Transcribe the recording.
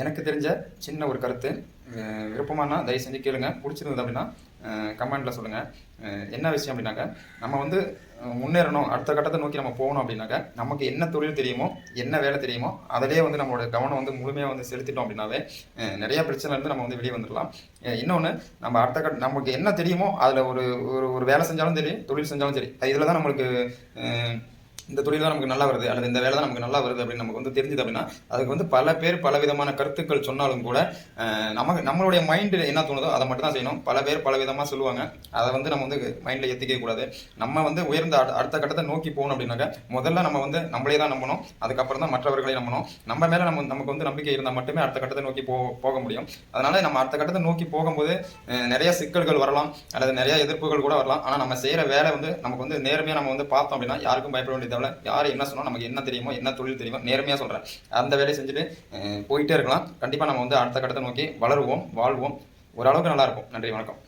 எனக்கு தெரிஞ்ச சின்ன ஒரு கருத்து. விருப்பமானா தயவு செஞ்சு கேளுங்க. பிடிச்சிருந்தது அப்படின்னா கமெண்ட்டில் சொல்லுங்கள் என்ன விஷயம் அப்படின்னாக்கா நம்ம வந்து முன்னேறணும் அடுத்த கட்டத்தை நோக்கி நம்ம போகணும் அப்படின்னாக்கா நமக்கு என்ன தொழில் தெரியுமோ என்ன வேலை தெரியுமோ அதிலேயே வந்து நம்மளோட கவனம் வந்து முழுமையாக வந்து செலுத்திட்டோம் அப்படின்னாவே நிறையா நிறைய பிரச்சனை இருந்து நம்ம வந்து வெளியே வந்துடலாம். இன்னொன்று நம்ம அடுத்த கட்ட நமக்கு என்ன தெரியுமோ அதில் ஒரு ஒரு ஒரு வேலை செஞ்சாலும் சரி தொழில் செஞ்சாலும் சரி இதில் தான் நம்மளுக்கு இந்த தொழில் தான் நமக்கு நல்லா வருது அல்லது இந்த வேலை தான் நமக்கு நல்லா வருது அப்படின்னு நமக்கு வந்து தெரிஞ்சுது அப்படின்னா அதுக்கு வந்து பல பேர் பல விதமான கருத்துக்கள் சொன்னாலும் கூட நமக்கு நம்மளுடைய மைண்டு என்ன தோணுதோ அதை மட்டும் தான் செய்யணும். பல பேர் பல விதமாக சொல்லுவாங்க. அதை வந்து நம்ம வந்து மைண்டில் ஏற்றிக்க கூடாது. நம்ம வந்து உயர்ந்த அடு- அடுத்த கட்டத்தை நோக்கி போகணும் அப்படின்னாக்க முதல்ல நம்ம வந்து நம்மளே தான் நம்பணும். அதுக்கப்புறம் தான் மற்றவர்களை நம்பணும். நம்ம மேலே நம்ம நமக்கு வந்து நம்பிக்கை இருந்தால் மட்டுமே அடுத்த கட்டத்தை நோக்கி போ போக முடியும். அதனால நம்ம அடுத்த கட்டத்தை நோக்கி போகும்போது நிறைய சிக்கல்கள் வரலாம் அல்லது நிறைய எதிர்ப்புகள் கூட வரலாம். ஆனால் நம்ம செய்கிற வேலை வந்து நமக்கு வந்து நேர்மையாக நம்ம வந்து பார்த்தோம் அப்படின்னா யாருக்கும் பயப்பட வேண்டிய தேவை யார் என்ன சொன்னால் நமக்கு என்ன தெரியுமோ என்ன தொழில் தெரியுமோ நேர்மையாக சொல்கிறேன் அந்த வேலையை செஞ்சுட்டு போயிட்டே இருக்கலாம். கண்டிப்பாக நம்ம வந்து அடுத்த கட்டத்தை நோக்கி வளருவோம் வாழ்வோம். ஓரளவுக்கு நல்லா இருக்கும். நன்றி வணக்கம்.